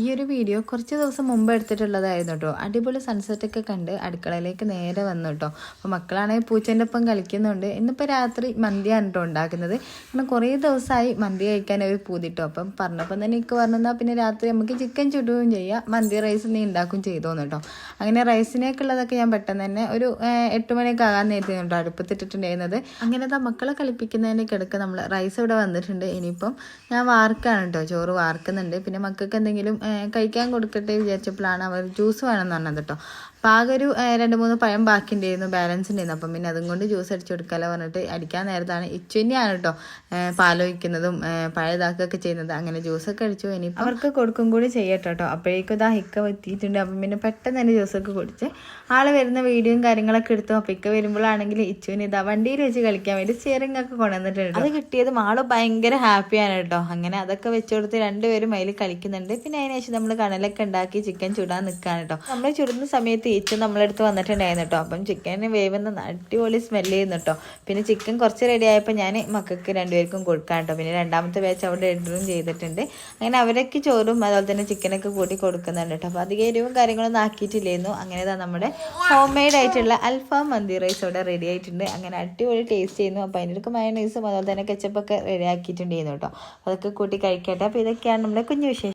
ഈ ഒരു വീഡിയോ കുറച്ച് ദിവസം മുമ്പ് എടുത്തിട്ടുള്ളതായിരുന്നു കേട്ടോ അടിപൊളി സൺസെറ്റ് ഒക്കെ കണ്ട് അടുക്കളയിലേക്ക് നേരെ വന്നു കേട്ടോ അപ്പോൾ മക്കളാണെങ്കിൽ പൂച്ചേന്റെ ഒപ്പം കളിക്കുന്നുണ്ട്. ഇന്നിപ്പോൾ രാത്രി മന്തിയാണ് കേട്ടോ ഉണ്ടാക്കുന്നത്. കാരണം കുറേ ദിവസമായി മന്തി കഴിക്കാൻ അവർ പൂതിട്ടോ അപ്പം പറഞ്ഞപ്പം തന്നെ എനിക്ക് പറഞ്ഞാൽ പിന്നെ രാത്രി നമുക്ക് ചിക്കൻ ചുടുകയും ചെയ്യാം. മന്തി റൈസ് നീ ഉണ്ടാക്കുകയും ചെയ്തോന്ന് കേട്ടോ അങ്ങനെ റൈസിനൊക്കെ ഉള്ളതൊക്കെ ഞാൻ പെട്ടെന്ന് തന്നെ ഒരു എട്ട് മണിയൊക്കെ ആകാൻ നേരത്തെ കേട്ടോ അടുപ്പത്തിട്ടിട്ടുണ്ടായിരുന്നത്. അങ്ങനെ ദാ മക്കളെ കളിപ്പിക്കുന്നതിന്റെ കിടക്ക് നമ്മൾ റൈസ് ഇവിടെ വന്നിട്ടുണ്ട്. ഇനിയിപ്പം ഞാൻ വാർക്കാണ് കേട്ടോ ചോറ് വാർക്കുന്നുണ്ട്. പിന്നെ മക്കൾക്ക് എന്തെങ്കിലും കഴിക്കാൻ കൊടുക്കട്ടെ വിചാരിച്ചപ്പോഴാണ് അവർ ജ്യൂസ് വേണമെന്ന് പറഞ്ഞത് കേട്ടോ. അപ്പോൾ ആകെ ഒരു രണ്ട് മൂന്ന് പഴം ബാക്കി ഉണ്ടായിരുന്നു ബാലൻസ് ഉണ്ടായിരുന്നു അപ്പം പിന്നെ അതും കൊണ്ട് ജ്യൂസ് അടിച്ചു കൊടുക്കാലോ പറഞ്ഞിട്ട് അടിക്കാൻ നേരത്താണ്. ഇച്ചു തന്നെയാണ് കേട്ടോ പാലോയിക്കുന്നതും പാലൊഴിക്കുന്നതും ഏഹ്, പഴം ഇതാക്കുകയൊക്കെ ചെയ്യുന്നത്. അങ്ങനെ ജ്യൂസൊക്കെ അടിച്ചു ഇനി അവർക്ക് കൊടുക്കും കൂടി ചെയ്യട്ടോ കേട്ടോ അപ്പോഴേക്കും ഇതാ ഹിക്ക എത്തിയിട്ടുണ്ട്. അപ്പം പിന്നെ പെട്ടെന്ന് തന്നെ ജ്യൂസൊക്കെ കുടിച്ച് ആൾ വരുന്ന വീഡിയോയും കാര്യങ്ങളൊക്കെ എടുത്തു. അപ്പോൾ ഇക്ക വരുമ്പോഴാണെങ്കിൽ ഇച്ചുവിന് ഇതാ വണ്ടിയിൽ വെച്ച് കളിക്കാൻ വേണ്ടി സ്റ്റിയറിംഗ് ഒക്കെ കൊണ്ടുവന്നിട്ടുണ്ട് അത് കിട്ടിയതും ആൾ ഭയങ്കര ഹാപ്പിയാണ് കേട്ടോ അങ്ങനെ അതൊക്കെ വെച്ച് കൊടുത്ത് രണ്ടുപേരും അതിൽ കളിക്കുന്നുണ്ട്. പിന്നെ അതിനുശേഷം നമ്മൾ കണലൊക്കെ ഉണ്ടാക്കി ചിക്കൻ ചുടാൻ നിൽക്കുകയാണ് കേട്ടോ നമ്മൾ ചുടുന്ന സമയത്ത് ഈച്ചു നമ്മളെടുത്ത് വന്നിട്ടുണ്ടായിരുന്നു കേട്ടോ അപ്പം ചിക്കൻ വേവുന്ന അടിപൊളി സ്മെല്ല് ചെയ്യുന്നു കേട്ടോ പിന്നെ ചിക്കൻ കുറച്ച് റെഡി ആയപ്പോൾ ഞാൻ മക്കൾക്ക് രണ്ടുപേർക്കും കൊടുക്കാം കേട്ടോ പിന്നെ രണ്ടാമത്തെ ബാച്ച് അവിടെ ഇടുകയും ചെയ്തിട്ടുണ്ട്. അങ്ങനെ അവരൊക്കെ ചോറും അതുപോലെ തന്നെ ചിക്കനൊക്കെ കൂട്ടി കൊടുക്കുന്നുണ്ട് കേട്ടോ അപ്പോൾ അധികം എരിവും കാര്യങ്ങളൊന്നും ആക്കിയിട്ടില്ലായിരുന്നു അങ്ങനെ ഇതാ നമ്മുടെ ഹോം മെയ്ഡ് ആയിട്ടുള്ള അൽഫാം മന്തി റൈസ് അവിടെ റെഡി ആയിട്ടുണ്ട്. അങ്ങനെ അടിപൊളി ടേസ്റ്റ് ചെയ്യുന്നു. അപ്പോൾ അതിന്റെ മയണൈസും അതുപോലെ തന്നെ കെച്ചപ്പൊക്കെ റെഡി ആക്കിയിട്ടുണ്ടായിരുന്നു കേട്ടോ അതൊക്കെ കൂട്ടി കഴിക്കട്ടെ. അപ്പോൾ ഇതൊക്കെയാണ് നമ്മുടെ കുഞ്ഞു വിശേഷം.